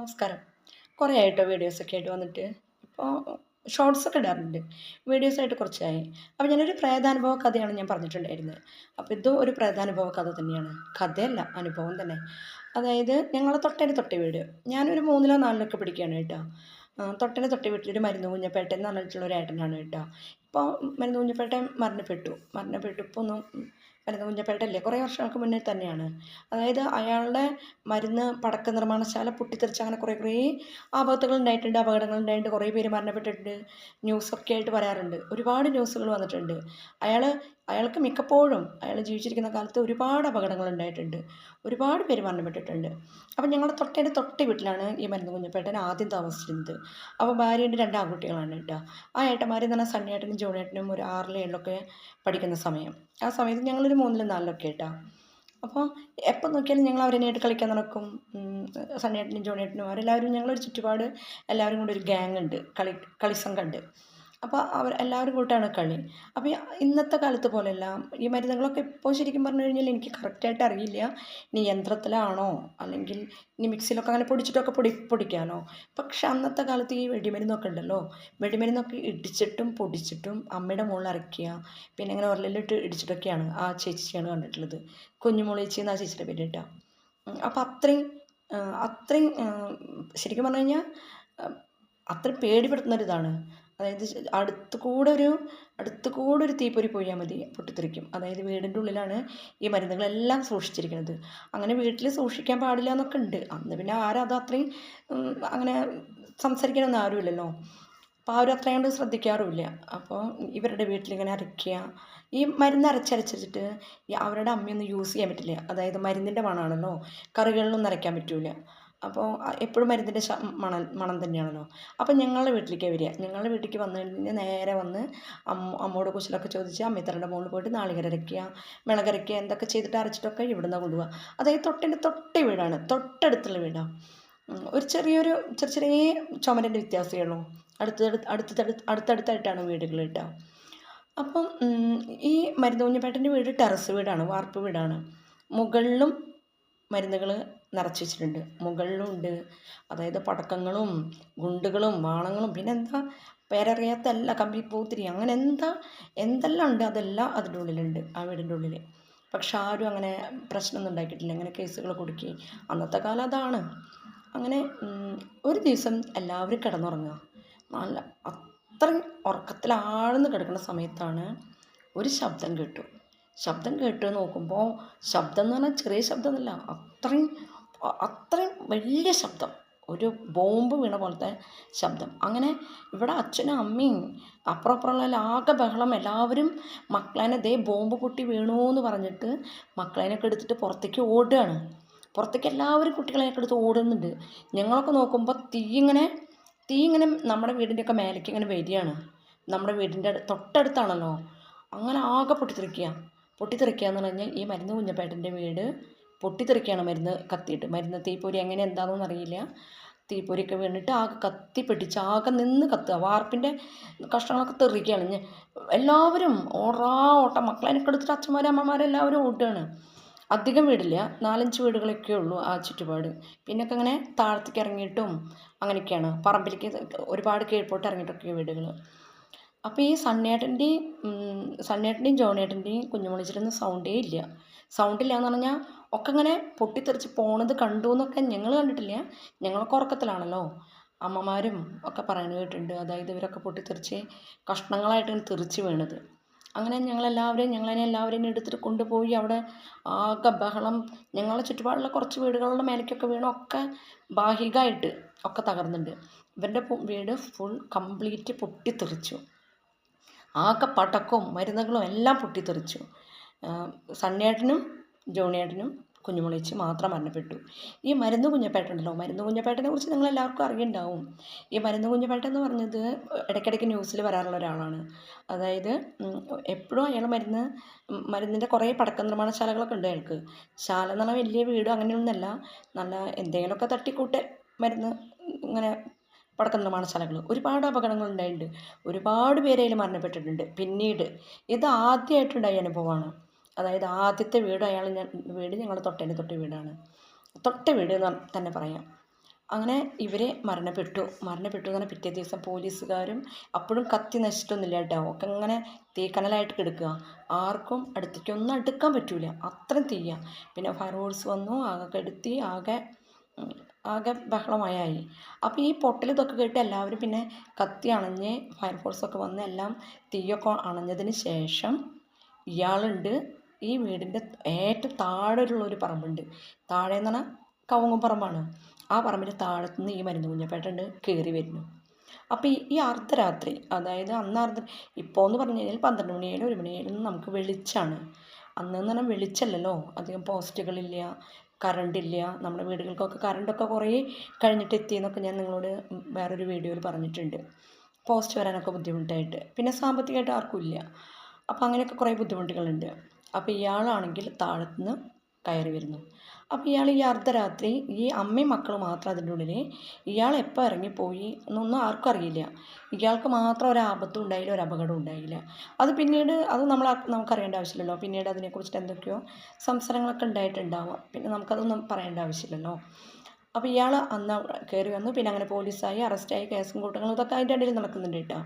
നമസ്കാരം. കുറേ ആയിട്ടോ വീഡിയോസൊക്കെ ആയിട്ട് വന്നിട്ട്. ഇപ്പോൾ ഷോർട്സൊക്കെ ഇടാറുണ്ട്. വീഡിയോസായിട്ട് കുറച്ചായി. അപ്പോൾ ഞാനൊരു പ്രേതാനുഭവ കഥയാണ് ഞാൻ പറഞ്ഞിട്ടുണ്ടായിരുന്നത് അപ്പോൾ ഇത് ഒരു പ്രേതാനുഭവ കഥ തന്നെയാണ്. കഥയല്ല അനുഭവം തന്നെ. അതായത് ഞങ്ങളെ തൊട്ടേന്റെ തൊട്ടേ വീട്. ഞാനൊരു മൂന്നിലോ നാലിലൊക്കെ പിടിക്കുകയാണ് കേട്ടോ. തൊട്ടേന്റെ തൊട്ടേ വീട്ടിലൊരു മരുന്ന് കുഞ്ഞപ്പേട്ടെന്ന് എന്ന് പറഞ്ഞിട്ടുള്ള ഒരു ഏട്ടനാണ് കേട്ടോ. ഇപ്പോൾ മരുന്ന് കുഞ്ഞപ്പേട്ടൻ മരണപ്പെട്ടു. മരണപ്പെട്ടു. ഇപ്പോൾ ഒന്നും മരുന്ന് കുഞ്ഞപ്പേട്ടല്ലേ കുറേ വർഷങ്ങൾക്ക് മുന്നേ തന്നെയാണ്. അതായത് അയാളുടെ മരുന്ന് പടക്ക നിർമ്മാണശാല പൊട്ടിത്തെറിച്ച് അങ്ങനെ കുറേ കുറേ അപകടങ്ങൾ ഉണ്ടായിട്ടുണ്ട് അപകടങ്ങൾ ഉണ്ടായിട്ടുണ്ട് കുറേ പേര് മരണപ്പെട്ടിട്ടുണ്ട്. ന്യൂസൊക്കെ ആയിട്ട് പറയാറുണ്ട്. ഒരുപാട് ന്യൂസുകൾ വന്നിട്ടുണ്ട്. അയാൾ അയാൾക്ക് മിക്കപ്പോഴും അയാൾ ജീവിച്ചിരിക്കുന്ന കാലത്ത് ഒരുപാട് അപകടങ്ങൾ ഉണ്ടായിട്ടുണ്ട്. ഒരുപാട് പേര് മരണപ്പെട്ടിട്ടുണ്ട്. അപ്പം ഞങ്ങളുടെ തൊട്ടേന്റെ തൊട്ട വീട്ടിലാണ് ഈ മരുന്ന് കുഞ്ഞപ്പേട്ടൻ ആദ്യം താമസിച്ചിരുന്നത്. അപ്പോൾ ഭാര്യയുടെ രണ്ട് ആൺകുട്ടികളാണ് കേട്ടോ. ആ ഏട്ടന്മാർ എന്ന് പറഞ്ഞാൽ സണ്ണിയേട്ടനും ജോണിയേട്ടനും ഒരു ആറിലും ഏഴിലൊക്കെ പഠിക്കുന്ന സമയം. ആ സമയത്ത് ഞങ്ങളൊരു മൂന്നിലും നാലിലൊക്കെ കേട്ടോ. അപ്പോൾ എപ്പോൾ നോക്കിയാലും ഞങ്ങൾ അവരെന്നായിട്ട് കളിക്കാൻ നടക്കും. സണ്ണിയേട്ടനും ജോണിയേട്ടനും അവരെല്ലാവരും ഞങ്ങളൊരു ചുറ്റുപാട് എല്ലാവരും കൂടി ഒരു ഗ്യാങ് ഉണ്ട്. കളി കളിസംഘം ഉണ്ട്. അപ്പോൾ അവർ എല്ലാവരും കൂട്ടാണ് കളി. അപ്പോൾ ഇന്നത്തെ കാലത്ത് പോലെയല്ല. ഈ മരുന്നുകളൊക്കെ ഇപ്പോൾ ശരിക്കും പറഞ്ഞു കഴിഞ്ഞാൽ എനിക്ക് കറക്റ്റായിട്ട് അറിയില്ല. ഇനി യന്ത്രത്തിലാണോ? അല്ലെങ്കിൽ ഇനി മിക്സിയിലൊക്കെ അങ്ങനെ പൊടിച്ചിട്ടൊക്കെ പൊടി പൊടിക്കാനോ? പക്ഷെ അന്നത്തെ കാലത്ത് ഈ വെടിമരുന്നൊക്കെ ഉണ്ടല്ലോ. വെടിമരുന്നൊക്കെ ഇടിച്ചിട്ടും പൊടിച്ചിട്ടും അമ്മയുടെ മുകളിൽ അരയ്ക്കുക. പിന്നെ ഇങ്ങനെ ഉരലിലിട്ട് ഇടിച്ചിട്ടൊക്കെയാണ് ആ ചേച്ചിയാണ് കണ്ടിട്ടുള്ളത്. കുഞ്ഞുമോളേച്ചി എന്നാ ചേച്ചിയുടെ പേര് കേട്ടോ. അപ്പോൾ അത്രയും അത്രയും ശരിക്കും പറഞ്ഞു കഴിഞ്ഞാൽ അത്രയും പേടിപ്പെടുത്തുന്നൊരിതാണ് അതായത് അടുത്ത് കൂടെ ഒരു അടുത്ത് കൂടെ ഒരു തീപ്പൊരി പോയാൽ മതി പൊട്ടിത്തെറിക്കും. അതായത് വീടിന്റെ ഉള്ളിലാണ് ഈ മരുന്നുകളെല്ലാം സൂക്ഷിച്ചിരിക്കുന്നത്. അങ്ങനെ വീട്ടിൽ സൂക്ഷിക്കാൻ പാടില്ല എന്നൊക്കെ ഉണ്ട്. അന്ന് പിന്നെ ആരും അത് അത്രയും അങ്ങനെ സംസാരിക്കാനൊന്നും ആരുമില്ലല്ലോ. അപ്പോൾ ആരും അത്രയും കൊണ്ട് ശ്രദ്ധിക്കാറുമില്ല. അപ്പോൾ ഇവരുടെ വീട്ടിലിങ്ങനെ അരയ്ക്കുക. ഈ മരുന്ന് അരച്ചരച്ചിട്ട് അവരുടെ അമ്മയൊന്നും യൂസ് ചെയ്യാൻ പറ്റില്ല. അതായത് മരുന്നിന്റെ മണമാണല്ലോ കറികളിലൊന്നും അരയ്ക്കാൻ പറ്റില്ല അപ്പോൾ എപ്പോഴും മരുന്നിന്റെ മണം മണം തന്നെയാണല്ലോ. അപ്പം ഞങ്ങളുടെ വീട്ടിലേക്ക് വരിക. ഞങ്ങളുടെ വീട്ടിലേക്ക് വന്നു കഴിഞ്ഞാൽ നേരെ വന്ന് അമ്മ അമ്മയോട് കുശലൊക്കെ ചോദിച്ച് അമ്മിത്തറയുടെ മുകളിൽ പോയിട്ട് നാളികരക്കുക അരയ്ക്കുക മിളകരയ്ക്കുക എന്തൊക്കെ ചെയ്തിട്ട് അരച്ചിട്ടൊക്കെ ഇവിടുന്ന് കൊണ്ടുപോകുക അതായത് തൊട്ടിന്റെ തൊട്ട വീടാണ്. തൊട്ടടുത്തുള്ള വീടാണ് ഒരു ചെറിയൊരു ചെറിയ ചെറിയ ചുമരിന്റെ വ്യത്യാസമേ ഉള്ളൂ അടുത്തടുത്ത് അടുത്തടുത്ത് അടുത്തടുത്തായിട്ടാണ് വീടുകൾ കേട്ടോ. അപ്പം ഈ മരുന്ന് കുഞ്ഞപ്പേട്ടന്റെ വീട് ടെറസ് വീടാണ് വാർപ്പ് വീടാണ്. മുകളിലും മരുന്നുകൾ നിറച്ച് വെച്ചിട്ടുണ്ട്. മുകളിലും ഉണ്ട്. അതായത് പടക്കങ്ങളും ഗുണ്ടുകളും വാളങ്ങളും പിന്നെ എന്താ പേരറിയാത്ത എല്ലാ കമ്പി പൂത്തിരി അങ്ങനെ എന്താ എന്തെല്ലാം ഉണ്ട് അതെല്ലാം അതിന്റെ ഉള്ളിലുണ്ട് ആ വീടിന്റെ ഉള്ളിൽ പക്ഷെ ആരും അങ്ങനെ പ്രശ്നമൊന്നും ഉണ്ടാക്കിയിട്ടില്ല. അങ്ങനെ കേസുകൾ കൊടുക്കി. അന്നത്തെ കാലം അതാണ്. അങ്ങനെ ഒരു ദിവസം എല്ലാവരും കിടന്നുറങ്ങുക. നല്ല അത്രയും ഉറക്കത്തിൽ ആഴ്ന്ന് കിടക്കുന്ന സമയത്താണ് ഒരു ശബ്ദം കേട്ടു. ശബ്ദം കേട്ട് നോക്കുമ്പോൾ ശബ്ദം എന്ന് പറഞ്ഞാൽ ചെറിയ ശബ്ദമൊന്നുമല്ല. അത്രയും അത്രയും വലിയ ശബ്ദം. ഒരു ബോംബ് വീണ പോലത്തെ ശബ്ദം. അങ്ങനെ ഇവിടെ അച്ഛനും അമ്മയും അപ്പുറപ്പുറമുള്ള ആകെ ബഹളം എല്ലാവരും മക്കളേനെ ദേ ബോംബ് പൊട്ടി വീണു എന്ന് പറഞ്ഞിട്ട് മക്കളേനൊക്കെ എടുത്തിട്ട് പുറത്തേക്ക് ഓടുകയാണ്. പുറത്തേക്ക് എല്ലാവരും കുട്ടികളെയൊക്കെ എടുത്ത് ഓടുന്നുണ്ട്. ഞങ്ങളൊക്കെ നോക്കുമ്പോൾ തീ ഇങ്ങനെ തീ ഇങ്ങനെ നമ്മുടെ വീടിന്റെയൊക്കെ മേലേക്ക് ഇങ്ങനെ വരികയാണ്. നമ്മുടെ വീടിന്റെ തൊട്ടടുത്താണല്ലോ. അങ്ങനെ ആകെ പൊട്ടിത്തെറിക്കുക. പൊട്ടിത്തെറിക്കുക എന്ന് പറഞ്ഞാൽ ഈ മരുന്ന് കുഞ്ഞപ്പേട്ടന്റെ വീട് പൊട്ടിത്തെറിക്കുകയാണ് മരുന്ന് കത്തിയിട്ട്. മരുന്ന് തീപ്പൊരി എങ്ങനെ എന്താണെന്ന് അറിയില്ല. തീപ്പൊരിയൊക്കെ വീണിട്ട് ആകെ കത്തി പിടിച്ച് ആകെ നിന്ന് കത്തുക. വാർപ്പിന്റെ കഷ്ണങ്ങളൊക്കെ തെറിക്കുകയാണ് എല്ലാവരും ഓടാ ഓട്ടം. മക്കളതിനൊക്കെ എടുത്തിട്ട് അച്ഛന്മാരും അമ്മമാരും എല്ലാവരും ഓടുകയാണ് അധികം വീടില്ല. നാലഞ്ച് വീടുകളൊക്കെ ഉള്ളൂ ആ ചുറ്റുപാട്. പിന്നൊക്കെ അങ്ങനെ താഴത്തേക്ക് ഇറങ്ങിയിട്ടും അങ്ങനെയൊക്കെയാണ്. പറമ്പിലേക്ക് ഒരുപാട് കീഴ്പോട്ട് ഇറങ്ങിയിട്ടൊക്കെ വീടുകൾ അപ്പോൾ ഈ സണ്ണേട്ടന്റെയും സണ്ണേട്ടന്റെയും ജോണേട്ടന്റെയും കുഞ്ഞുമണിച്ചിട്ടൊന്നും സൗണ്ടേ ഇല്ല. സൗണ്ടില്ല എന്ന് പറഞ്ഞാൽ ഒക്കെ ഇങ്ങനെ പൊട്ടിത്തെറിച്ച് പോണത് കണ്ടു എന്നൊക്കെ ഞങ്ങൾ കണ്ടിട്ടില്ല. ഞങ്ങളൊക്കെ ഉറക്കത്തിലാണല്ലോ. അമ്മമാരും ഒക്കെ പറയുന്നത് കേട്ടിട്ടുണ്ട്. അതായത് ഇവരൊക്കെ പൊട്ടിത്തെറിച്ച് കഷ്ണങ്ങളായിട്ട് തെറിച്ച് വീണത്. അങ്ങനെ ഞങ്ങളെല്ലാവരെയും ഞങ്ങളതിനെ എല്ലാവരെയും എടുത്തിട്ട് കൊണ്ടുപോയി അവിടെ ആകെ ബഹളം. ഞങ്ങളുടെ ചുറ്റുപാടുള്ള കുറച്ച് വീടുകളുടെ മേലേക്കൊക്കെ വീണ ഒക്കെ ബാഹികമായിട്ട് ഒക്കെ തകർന്നുണ്ട് ഇവരുടെ വീട് ഫുൾ കംപ്ലീറ്റ് പൊട്ടിത്തെറിച്ചു. ആകെ പടക്കവും മരുന്നുകളും എല്ലാം പൊട്ടിത്തെറിച്ചു. സണ്ണിയേട്ടനും ജോണിയേട്ടനും കുഞ്ഞുമുളേച്ചി മാത്രം മരണപ്പെട്ടു. ഈ മരുന്ന് കുഞ്ഞപ്പേട്ടുണ്ടല്ലോ മരുന്ന് കുഞ്ഞപ്പേട്ടനെ കുറിച്ച് നിങ്ങൾ എല്ലാവർക്കും അറിയുണ്ടാവും. ഈ മരുന്ന് കുഞ്ഞപ്പേട്ട എന്ന് പറഞ്ഞത് ഇടയ്ക്കിടയ്ക്ക് ന്യൂസിൽ വരാറുള്ള ഒരാളാണ്. അതായത് എപ്പോഴും അയാൾ മരുന്ന് മരുന്നിന്റെ കുറേ പടക്ക നിർമ്മാണശാലകളൊക്കെ ഉണ്ട് അയാൾക്ക്. ശാല എന്നുള്ള വലിയ വീടും അങ്ങനെയൊന്നുമല്ല. നല്ല എന്തെങ്കിലുമൊക്കെ തട്ടിക്കൂട്ട് മരുന്ന് ഇങ്ങനെ പടക്ക നിർമ്മാണശാലകൾ ഒരുപാട് അപകടങ്ങൾ ഉണ്ടായിട്ടുണ്ട്. ഒരുപാട് പേര് മരണപ്പെട്ടിട്ടുണ്ട്. പിന്നീട് ഇത് ആദ്യമായിട്ടുണ്ടായ അനുഭവമാണ്. അതായത് ആദ്യത്തെ വീട് അയാൾ ഞാൻ വീട് ഞങ്ങളുടെ തൊട്ടേന്റെ തൊട്ട വീടാണ്. തൊട്ട വീട് എന്ന് തന്നെ പറയാം. അങ്ങനെ ഇവരെ മരണപ്പെട്ടു. മരണപ്പെട്ടു എന്ന് പറഞ്ഞാൽ പിറ്റേ ദിവസം പോലീസുകാരും അപ്പോഴും കത്തി നശിച്ചിട്ടൊന്നുമില്ല കേട്ടോ. ഒക്കെ ഇങ്ങനെ തീക്കനലായിട്ട് കിടക്കുക. ആർക്കും അടുത്തേക്ക് ഒന്നും അടുക്കാൻ പറ്റൂല. അത്രയും തീയ. പിന്നെ ഫയർഫോഴ്സ് വന്നു. ആകെ കെടുത്തി ആകെ ആകെ ബഹളമായി അപ്പോൾ ഈ പൊട്ടൽ ഇതൊക്കെ കേട്ട് എല്ലാവരും പിന്നെ കത്തി അണഞ്ഞ് ഫയർഫോഴ്സൊക്കെ വന്ന് എല്ലാം തീയൊക്കെ അണഞ്ഞതിന് ശേഷം ഇയാളുണ്ട്. ഈ വീടിന്റെ ഏറ്റവും താഴെയുള്ള ഒരു പറമ്പുണ്ട്. താഴെ എന്ന് പറഞ്ഞാൽ കവുങ്ങും പറമ്പാണ്. ആ പറമ്പിന്റെ താഴത്തുനിന്ന് ഈ മരുന്ന് കുഞ്ഞപ്പേട്ടുണ്ട് കയറി വരുന്നു. അപ്പോൾ ഈ ഈ അർദ്ധരാത്രി അതായത് അന്ന് അർദ്ധ ഇപ്പോൾ എന്ന് പറഞ്ഞു കഴിഞ്ഞാൽ പന്ത്രണ്ട് മണിയായാലും ഒരു മണിയായാലും നമുക്ക് വെളിച്ചാണ്. അന്ന് എന്ന് പറഞ്ഞാൽ വെളിച്ചമല്ലല്ലോ അധികം പോസ്റ്റുകളില്ല കറണ്ടില്ല. നമ്മുടെ വീടുകൾക്കൊക്കെ കറണ്ടൊക്കെ കുറേ കഴിഞ്ഞിട്ട് എത്തിയെന്നൊക്കെ ഞാൻ നിങ്ങളോട് വേറൊരു വീഡിയോയിൽ പറഞ്ഞിട്ടുണ്ട്. പോസ്റ്റ് വരാനൊക്കെ ബുദ്ധിമുട്ടായിട്ട്. പിന്നെ സാമ്പത്തികമായിട്ട് ആർക്കും ഇല്ല. അപ്പോൾ അങ്ങനെയൊക്കെ കുറേ ബുദ്ധിമുട്ടുകളുണ്ട്. അപ്പോൾ ഇയാളാണെങ്കിൽ താഴത്തുനിന്ന് കയറി വരുന്നു. അപ്പോൾ ഇയാൾ ഈ അർദ്ധരാത്രി ഈ അമ്മയും മക്കളും മാത്രം അതിന്റെ ഉള്ളിൽ ഇയാൾ എപ്പോൾ ഇറങ്ങിപ്പോയി എന്നൊന്നും ആർക്കും അറിയില്ല. ഇയാൾക്ക് മാത്രം ഒരു ആപത്തും ഉണ്ടായില്ല ഒരു അപകടം ഉണ്ടായില്ല. അത് പിന്നീട് അത് നമ്മൾ നമുക്കറിയേണ്ട ആവശ്യമില്ലല്ലോ. പിന്നീട് അതിനെക്കുറിച്ചിട്ട് എന്തൊക്കെയോ സംസാരങ്ങളൊക്കെ ഉണ്ടായിട്ടുണ്ടാവാം. പിന്നെ നമുക്കതൊന്നും പറയേണ്ട ആവശ്യമില്ലല്ലോ. അപ്പോൾ ഇയാൾ അന്ന് കയറി വന്നു. പിന്നെ അങ്ങനെ പോലീസായി അറസ്റ്റായി കേസും കൂട്ടങ്ങളും ഇതൊക്കെ അതിന്റെ ഇടയിൽ നടക്കുന്നുണ്ട് കേട്ടോ.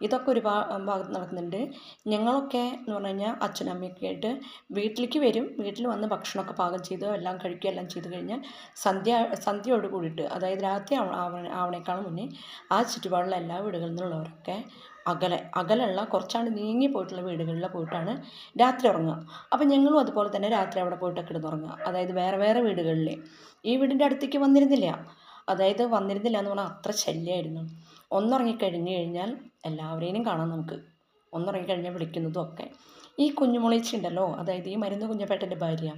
ഇതൊക്കെ ഒരു ഭാഗത്ത് നടക്കുന്നുണ്ട്. ഞങ്ങളൊക്കെ എന്ന് പറഞ്ഞു കഴിഞ്ഞാൽ അച്ഛനും അമ്മയൊക്കെ ആയിട്ട് വീട്ടിലേക്ക് വരും. വീട്ടിൽ വന്ന് ഭക്ഷണമൊക്കെ പാകം ചെയ്ത് എല്ലാം കഴിക്കുക എല്ലാം ചെയ്ത് കഴിഞ്ഞാൽ സന്ധ്യ സന്ധ്യയോട് കൂടിയിട്ട് അതായത് രാത്രി ആവ ആവണ ആവണേക്കാളും മുന്നേ ആ ചുറ്റുപാടുള്ള എല്ലാ വീടുകളിൽ നിന്നുള്ളവരൊക്കെ അകലെ അകലുള്ള കുറച്ചാണ് നീങ്ങി പോയിട്ടുള്ള വീടുകളിൽ പോയിട്ടാണ് രാത്രി ഉറങ്ങുക. അപ്പം ഞങ്ങളും അതുപോലെ തന്നെ രാത്രി അവിടെ പോയിട്ടൊക്കെ കിടന്നുറങ്ങുക. അതായത് വേറെ വേറെ വീടുകളിൽ ഈ വീടിന്റെ അടുത്തേക്ക് വന്നിരുന്നില്ല. അതായത് വന്നിരുന്നില്ല എന്ന് പറഞ്ഞാൽ അത്ര ശല്യമായിരുന്നു. ഒന്നുറങ്ങിക്കഴിഞ്ഞ് കഴിഞ്ഞാൽ എല്ലാവരെയും കാണാം നമുക്ക്. ഒന്നുറങ്ങിക്കഴിഞ്ഞാൽ വിളിക്കുന്നതും ഒക്കെ ഈ കുഞ്ഞുമുളേച്ചി ഉണ്ടല്ലോ അതായത് ഈ മരുന്ന് കുഞ്ഞപ്പേട്ടന്റെ ഭാര്യ.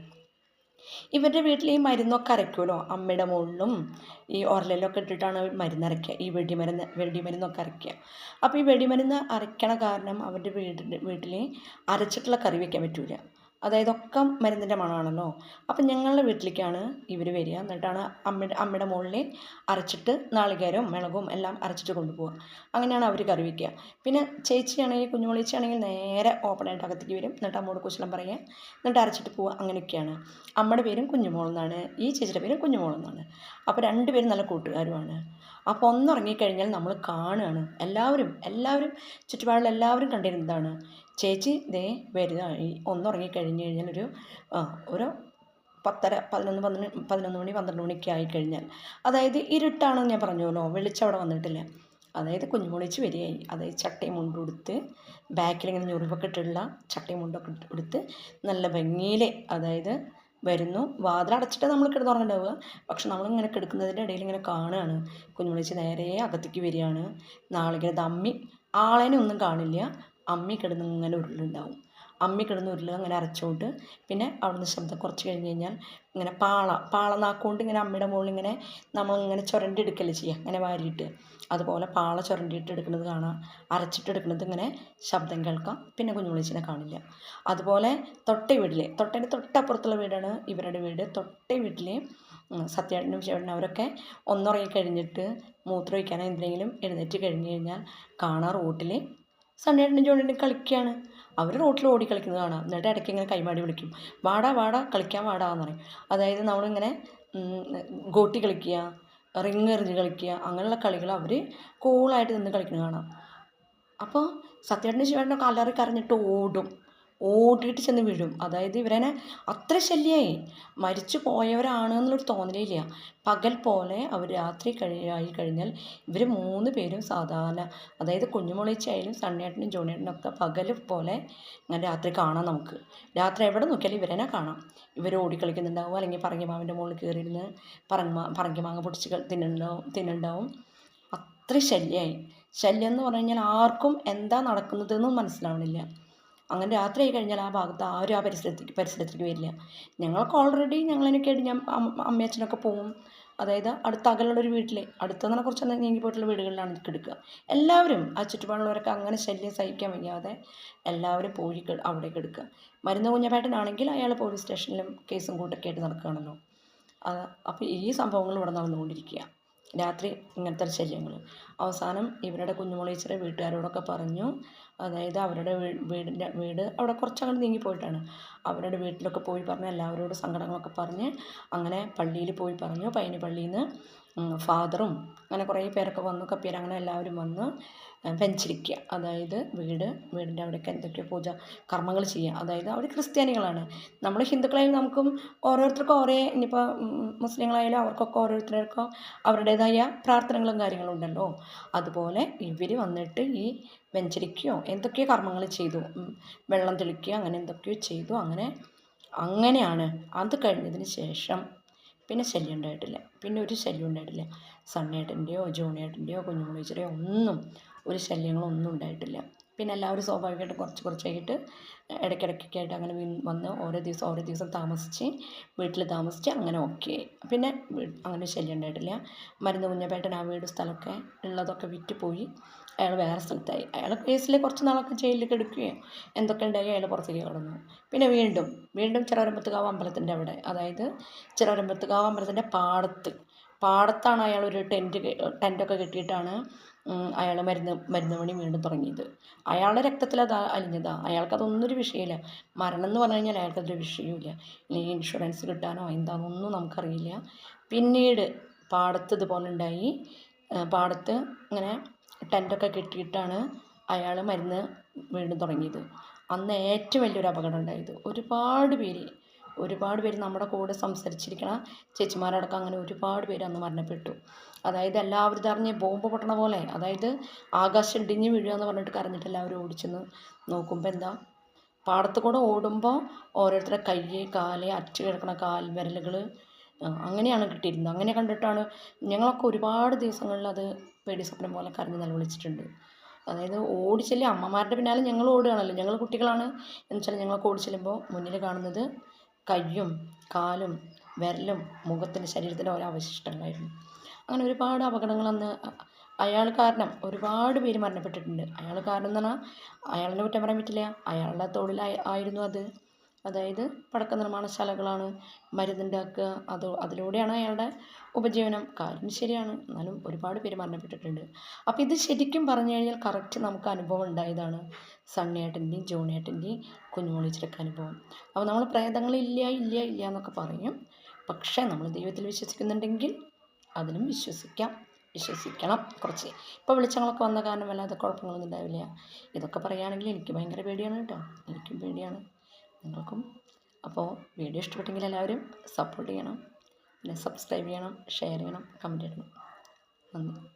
ഇവരുടെ വീട്ടിൽ ഈ മരുന്നൊക്കെ അരയ്ക്കുമല്ലോ അമ്മയുടെ മുകളിലും ഈ ഒരലിലൊക്കെ ഇട്ടിട്ടാണ് മരുന്ന് അരയ്ക്കുക ഈ വെടിമരുന്ന് വെടിമരുന്നൊക്കെ അരയ്ക്കുക അപ്പോൾ ഈ വെടിമരുന്ന് അരയ്ക്കണ കാരണം അവരുടെ വീട് വീട്ടിൽ അരച്ചിട്ടുള്ള കറി വയ്ക്കാൻ പറ്റൂല. അതായത് ഒക്കെ മരുന്നിന്റെ മണമാണല്ലോ. അപ്പം ഞങ്ങളുടെ വീട്ടിലേക്കാണ് ഇവർ വരിക. എന്നിട്ടാണ് അമ്മയുടെ അമ്മയുടെ മുകളിൽ അരച്ചിട്ട് നാളികേരവും മിളകും എല്ലാം അരച്ചിട്ട് കൊണ്ടുപോവുക. അങ്ങനെയാണ് അവർ കറി വയ്ക്കുക പിന്നെ ചേച്ചിയാണെങ്കിൽ കുഞ്ഞുമോളിച്ചാണെങ്കിൽ നേരെ ഓപ്പണായിട്ട് അകത്തേക്ക് വരും. എന്നിട്ട് അമ്മോട് കുശലം പറയുക. എന്നിട്ട് അരച്ചിട്ട് പോവുക. അങ്ങനെയൊക്കെയാണ്. അമ്മയുടെ പേരും കുഞ്ഞുമോൾ എന്നാണ് ഈ ചേച്ചിയുടെ പേരും കുഞ്ഞുമോൾ എന്നാണ് അപ്പോൾ രണ്ടുപേരും നല്ല കൂട്ടുകാരുമാണ്. അപ്പോൾ ഒന്നുറങ്ങിക്കഴിഞ്ഞാൽ നമ്മൾ കാണുകയാണ്. എല്ലാവരും എല്ലാവരും ചുറ്റുപാടുള്ള എല്ലാവരും കണ്ടിരുന്നതാണ്. ചേച്ചി ദേ വരുന്ന ഒന്നുറങ്ങിക്കഴിഞ്ഞ് കഴിഞ്ഞാൽ ഒരു ഒരു പത്തര പതിനൊന്ന് പന്ത്രണ്ട് പതിനൊന്ന് മണി പന്ത്രണ്ട് മണിക്ക് ആയിക്കഴിഞ്ഞാൽ. അതായത് ഇരുട്ടാണെന്ന് ഞാൻ പറഞ്ഞല്ലോ വെളിച്ചം അവിടെ വന്നിട്ടില്ല. അതായത് കുഞ്ഞുമൊളിച്ച് വരികയായി. അതായത് ചട്ടയും മുണ്ടും ഉടുത്ത് ബാക്കിൽ ഇങ്ങനെ ഞൊറിവൊക്കെ ഇട്ടുള്ള ചട്ടയും മുണ്ടൊക്കെ ഉടുത്ത് നല്ല ഭംഗിയിൽ അതായത് വരുന്നു. വാതിലടച്ചിട്ട് നമ്മൾ കിടന്നുറങ്ങുന്നുണ്ടാവുക പക്ഷെ നമ്മളിങ്ങനെ കിടക്കുന്നതിന്റെ ഇടയിൽ ഇങ്ങനെ കാണുകയാണ്. കുഞ്ഞുമണിച്ച് നേരെ അകത്തേക്ക് വരികയാണ്. നാളിങ്ങനെ ദമ്മി ആളേനെ ഒന്നും കാണില്ല. അമ്മി കിടന്ന് ഇങ്ങനെ ഉരുളുണ്ടാവും. അമ്മി കിടന്ന് ഉരുളുക അങ്ങനെ അരച്ചോണ്ട് പിന്നെ അവിടുന്ന് ശബ്ദം കുറച്ച് കഴിഞ്ഞ് കഴിഞ്ഞാൽ ഇങ്ങനെ പാള പാള നാക്കുകൊണ്ട് ഇങ്ങനെ അമ്മയുടെ മുകളിൽ ഇങ്ങനെ നമ്മളിങ്ങനെ ചുരണ്ടി എടുക്കല്ലേ ചെയ്യുക അങ്ങനെ വാരിയിട്ട്. അതുപോലെ പാള ചുരണ്ടിയിട്ട് എടുക്കുന്നത് കാണാം അരച്ചിട്ട് എടുക്കുന്നത് ഇങ്ങനെ ശബ്ദം കേൾക്കാം പിന്നെ കുഞ്ഞുവിളിച്ചിനെ കാണില്ല. അതുപോലെ തൊട്ട വീട്ടിൽ തൊട്ടേന്റെ തൊട്ടപ്പുറത്തുള്ള വീടാണ് ഇവരുടെ വീട്. തൊട്ട വീട്ടിൽ സത്യേട്ടനും ശിവേട്ടനും അവരൊക്കെ ഒന്നുറങ്ങി കഴിഞ്ഞിട്ട് മൂത്രമൊഴിക്കാനോ എന്തെങ്കിലും എഴുന്നേറ്റ് കഴിഞ്ഞ് കഴിഞ്ഞാൽ കാണാം റോട്ടിൽ സണ്ണേട്ടനും ജോണിനും കളിക്കുകയാണ്. അവർ റോട്ടിൽ ഓടി കളിക്കുന്നത് കാണാം. എന്നിട്ട് ഇടയ്ക്ക് ഇങ്ങനെ കൈമാടി വിളിക്കും. വാടാ വാടാ കളിക്കാൻ വാടാ എന്ന് പറയും. അതായത് നമ്മളിങ്ങനെ ഗോട്ടി കളിക്കുക റിങ് എറിഞ്ഞ് കളിക്കുക അങ്ങനെയുള്ള കളികൾ അവർ കൂളായിട്ട് നിന്ന് കളിക്കുന്നത് കാണാം. അപ്പോൾ സത്യേട്ടനും ശിവേട്ടനൊക്കെ അലറി കരഞ്ഞിട്ട് ഓടും. ഓടിയിട്ട് ചെന്ന് വീഴും. അതായത് ഇവരനെ അത്ര ശല്യമായി മരിച്ചു പോയവരാണ് എന്നുള്ളൊരു തോന്നലില്ല. പകൽ പോലെ അവർ രാത്രി കഴിയായി കഴിഞ്ഞാൽ ഇവർ മൂന്ന് പേരും സാധാരണ അതായത് കുഞ്ഞുമൊളിച്ചായാലും സണ്ണേട്ടനും ജോണിയേട്ടനും ഒക്കെ പകൽ പോലെ ഇങ്ങനെ രാത്രി കാണാം നമുക്ക്. രാത്രി എവിടെ നോക്കിയാലും ഇവരനെ കാണാം. ഇവർ ഓടിക്കളിക്കുന്നുണ്ടാവും അല്ലെങ്കിൽ പറങ്കിമാവിന്റെ മുകളിൽ കയറിയിരുന്ന് പറങ്ങ പറങ്കിമാങ്ങ പൊടിച്ച് തിന്നുണ്ടാവും തിന്നുന്നുണ്ടാവും അത്ര ശല്യമായി ശല്യം എന്ന് പറഞ്ഞു കഴിഞ്ഞാൽ ആർക്കും എന്താ നടക്കുന്നതെന്നും മനസ്സിലാവണില്ല. അങ്ങനെ രാത്രി ആയി കഴിഞ്ഞാൽ ആ ഭാഗത്ത് ആരും ആ പരിസരത്തേക്ക് പരിസരത്തേക്ക് വരില്ല. ഞങ്ങൾക്ക് ഓൾറെഡി ഞങ്ങളതിനൊക്കെയായിട്ട് ഞാൻ അമ്മ- അമ്മയച്ഛനൊക്കെ പോവും. അതായത് അടുത്ത അകലുള്ളൊരു വീട്ടിൽ അടുത്തെന്ന് കുറച്ച് നീങ്ങി പോയിട്ടുള്ള വീടുകളിലാണ് കിടക്കുക എല്ലാവരും ആ ചുറ്റുപാടുള്ളവരൊക്കെ അങ്ങനെ ശല്യം സഹിക്കാൻ വയ്യാതെ എല്ലാവരും പോയി അവിടെ കിടക്കുക മരുന്ന് കുഞ്ഞപ്പേട്ടനാണെങ്കിൽ അയാൾ പോലീസ് സ്റ്റേഷനിലും കേസും കൂട്ടൊക്കെ ആയിട്ട് നടക്കുകയാണല്ലോ. അപ്പോൾ ഈ സംഭവങ്ങൾ ഇവിടെ നടന്നുകൊണ്ടിരിക്കുക. രാത്രി ഇങ്ങനത്തെ ശല്യങ്ങൾ. അവസാനം ഇവരുടെ കുഞ്ഞുമോളീച്ചറെ വീട്ടുകാരോടൊക്കെ പറഞ്ഞു അതായത് അവരുടെ വീടിന്റെ വീട് അവിടെ കുറച്ചങ്ങോട്ട് നീങ്ങി പോയിട്ടാണ്. അവരുടെ വീട്ടിലൊക്കെ പോയി പറഞ്ഞ് എല്ലാവരോടും സങ്കടങ്ങളൊക്കെ പറഞ്ഞ് അങ്ങനെ പള്ളിയിൽ പോയി പറഞ്ഞു. പൈനി പള്ളിയിൽ നിന്ന് ഫാദറും അങ്ങനെ കുറേ പേരൊക്കെ വന്നു. കപ്പിയർ അങ്ങനെ എല്ലാവരും വന്ന് വെഞ്ചരിക്കുക അതായത് വീട് വീടിന്റെ അവിടെയൊക്കെ എന്തൊക്കെയോ പൂജ കർമ്മങ്ങൾ ചെയ്യുക അതായത് അവർ ക്രിസ്ത്യാനികളാണ്. നമ്മൾ ഹിന്ദുക്കളായാലും നമുക്കും ഓരോരുത്തർക്കും ഓരോ ഇനിയിപ്പോൾ മുസ്ലിങ്ങളായാലും അവർക്കൊക്കെ ഓരോരുത്തർക്കും അവരുടേതായ പ്രാർത്ഥനകളും കാര്യങ്ങളും ഉണ്ടല്ലോ. അതുപോലെ ഇവർ വന്നിട്ട് ഈ വെഞ്ചരിക്കുകയോ എന്തൊക്കെയോ കർമ്മങ്ങൾ ചെയ്തു. വെള്ളം തെളിക്കുക അങ്ങനെ എന്തൊക്കെയോ ചെയ്തു. അങ്ങനെ അങ്ങനെയാണ്. അത് കഴിഞ്ഞതിന് ശേഷം പിന്നെ ശല്യം ഉണ്ടായിട്ടില്ല. പിന്നെ ഒരു ശല്യം ഉണ്ടായിട്ടില്ല. സണ്ണേട്ടന്റെയോ ജോണിയേട്ടന്റെയോ കുഞ്ഞുമോളീച്ചറയോ ഒന്നും ഒരു ശല്യങ്ങളൊന്നും ഉണ്ടായിട്ടില്ല. പിന്നെ എല്ലാവരും സ്വാഭാവികമായിട്ട് കുറച്ച് കുറച്ചായിട്ട് ഇടയ്ക്കിടയ്ക്കൊക്കെ ആയിട്ട് അങ്ങനെ വന്ന് ഓരോ ദിവസം ഓരോ ദിവസം താമസിച്ച് വീട്ടിൽ താമസിച്ച് അങ്ങനെ ഓക്കെ. പിന്നെ അങ്ങനെ ശല്യം ഉണ്ടായിട്ടില്ല മരുന്ന് കുഞ്ഞപ്പേട്ടൻ ആ വീട് സ്ഥലമൊക്കെ ഉള്ളതൊക്കെ വിറ്റ് പോയി. അയാൾ വേറെ സ്ഥലത്തായി. അയാൾ കേസിൽ കുറച്ച് നാളൊക്കെ ജയിലിൽ കിടക്കുകയോ എന്തൊക്കെ ഉണ്ടായി അയാൾ പുറത്തേക്ക് കടന്നു. പിന്നെ വീണ്ടും വീണ്ടും ചിറവരമ്പത്തുകാവ് അമ്പലത്തിന്റെ അവിടെ അതായത് ചിറവരമ്പത്തുകാവ് അമ്പലത്തിന്റെ പാടത്ത് പാടത്താണ് അയാൾ ഒരു ടെന്റ് ടെന്റൊക്കെ കെട്ടിയിട്ടാണ് അയാൾ മരുന്ന് മരുന്ന് പണി വീണ്ടും തുടങ്ങിയത്. അയാളുടെ രക്തത്തിൽ അത് അലിഞ്ഞതാണ് അയാൾക്കതൊന്നും ഒരു വിഷയമില്ല. മരണം എന്ന് പറഞ്ഞു കഴിഞ്ഞാൽ അയാൾക്കതൊരു വിഷയമില്ല ഇനി ഇൻഷുറൻസ് കിട്ടാനോ എന്താണെന്നൊന്നും നമുക്കറിയില്ല. പിന്നീട് പാടത്ത് ഇതുപോലെ ഉണ്ടായി. പാടത്ത് ഇങ്ങനെ ടെന്റൊക്കെ കെട്ടിയിട്ടാണ് അയാൾ മരുന്ന് വീണ്ടും തുടങ്ങിയത്. അന്ന് ഏറ്റവും വലിയൊരു അപകടം ഉണ്ടായത്. ഒരുപാട് പേര് ഒരുപാട് പേര് നമ്മുടെ കൂടെ സംസാരിച്ചിരിക്കണ ചേച്ചിമാരടക്കം അങ്ങനെ ഒരുപാട് പേര് അന്ന് മരണപ്പെട്ടു. അതായത് എല്ലാവരും ഇതറിഞ്ഞ് ബോംബ് പൊട്ടണ പോലെ അതായത് ആകാശം ഇടിഞ്ഞ് വീഴുക എന്ന് പറഞ്ഞിട്ട് കരഞ്ഞിട്ട് എല്ലാവരും ഓടിച്ചെന്ന് നോക്കുമ്പോൾ എന്താ? പാടത്ത് കൂടെ ഓടുമ്പോൾ ഓരോരുത്തരുടെ കൈ കാൽ അറ്റ് കിടക്കണ കാൽ വിരലുകൾ അങ്ങനെയാണ് കിട്ടിയിരുന്നത്. അങ്ങനെ കണ്ടിട്ടാണ് ഞങ്ങളൊക്കെ ഒരുപാട് ദിവസങ്ങളിൽ അത് പേടി സ്വപ്നം പോലെ കരഞ്ഞ് നിലവിളിച്ചിട്ടുണ്ട്. അതായത് ഓടിച്ചല്ലേ അമ്മമാരുടെ പിന്നാലെ ഞങ്ങൾ ഓടുകയാണല്ലോ. ഞങ്ങൾ കുട്ടികളാണ് എന്ന് വെച്ചാൽ ഞങ്ങളൊക്കെ ഓടിച്ചെല്ലുമ്പോൾ മുന്നിൽ കാണുന്നത് കയ്യും കാലും വിരലും മുഖത്തിന്റെ ശരീരത്തിന്റെ ഓരോ അവശിഷ്ടങ്ങളായിരുന്നു. അങ്ങനെ ഒരുപാട് അപകടങ്ങൾ അന്ന് അയാൾ കാരണം ഒരുപാട് പേര് മരണപ്പെട്ടിട്ടുണ്ട്. അയാൾ കാരണം എന്ന് പറഞ്ഞാൽ അയാളുടെ കുറ്റം പറയാൻ പറ്റില്ല. അയാളുടെ തൊഴിലായി ആയിരുന്നു അത്. അതായത് പടക്ക നിർമ്മാണശാലകളാണ് മരുന്നുണ്ടാക്കുക. അത് അതിലൂടെയാണ് അയാളുടെ ഉപജീവനം. കാര്യം ശരിയാണ്. എന്നാലും ഒരുപാട് പേര് മരണപ്പെട്ടിട്ടുണ്ട്. അപ്പോൾ ഇത് ശരിക്കും പറഞ്ഞു കഴിഞ്ഞാൽ കറക്റ്റ് നമുക്ക് അനുഭവം ഉണ്ടായതാണ്. സണ്ണിയേട്ടന്റെയും ജോണിയേട്ടന്റെയും കുഞ്ഞുമോളിച്ചിരൊക്കെ പോകും അപ്പോൾ നമ്മൾ പ്രേതങ്ങളില്ല ഇല്ല ഇല്ല എന്നൊക്കെ പറയും. പക്ഷേ നമ്മൾ ദൈവത്തിൽ വിശ്വസിക്കുന്നുണ്ടെങ്കിൽ അതിനും വിശ്വസിക്കാം. വിശ്വസിക്കണം കുറച്ച്. ഇപ്പോൾ വെളിച്ചങ്ങളൊക്കെ വന്ന കാരണം വല്ലാതെ കുഴപ്പങ്ങളൊന്നും ഉണ്ടാവില്ല. ഇതൊക്കെ പറയുകയാണെങ്കിൽ എനിക്ക് ഭയങ്കര പേടിയാണ് കേട്ടോ. എനിക്കും പേടിയാണ്. നിങ്ങൾക്കും. അപ്പോൾ വീഡിയോ ഇഷ്ടപ്പെട്ടെങ്കിൽ എല്ലാവരും സപ്പോർട്ട് ചെയ്യണം. പിന്നെ സബ്സ്ക്രൈബ് ചെയ്യണം ഷെയർ ചെയ്യണം കമന്റ് ഇടണം. നന്ദി.